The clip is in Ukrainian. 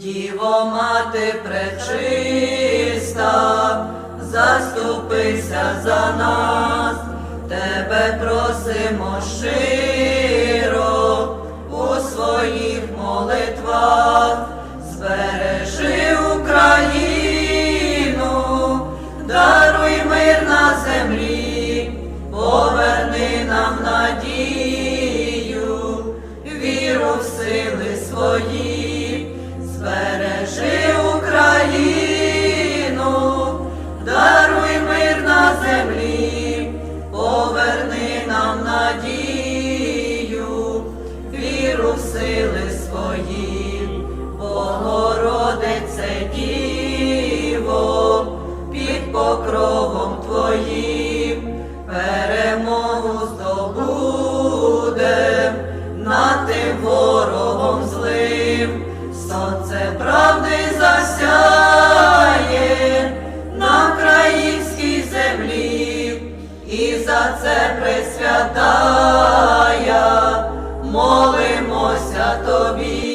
Діво мати пречиста, заступися за нас, тебе просимо щиро у своїх молитвах, збережи Україну, даруй мир на землі, поверни нам надію, віру в сили свої, землі, поверни нам надію, віру в сили свої, Богородице Діво, під покровом Твоїм перемогу здобудем над тим ворогом злим, сонце правди і за це присвятая, молимося тобі.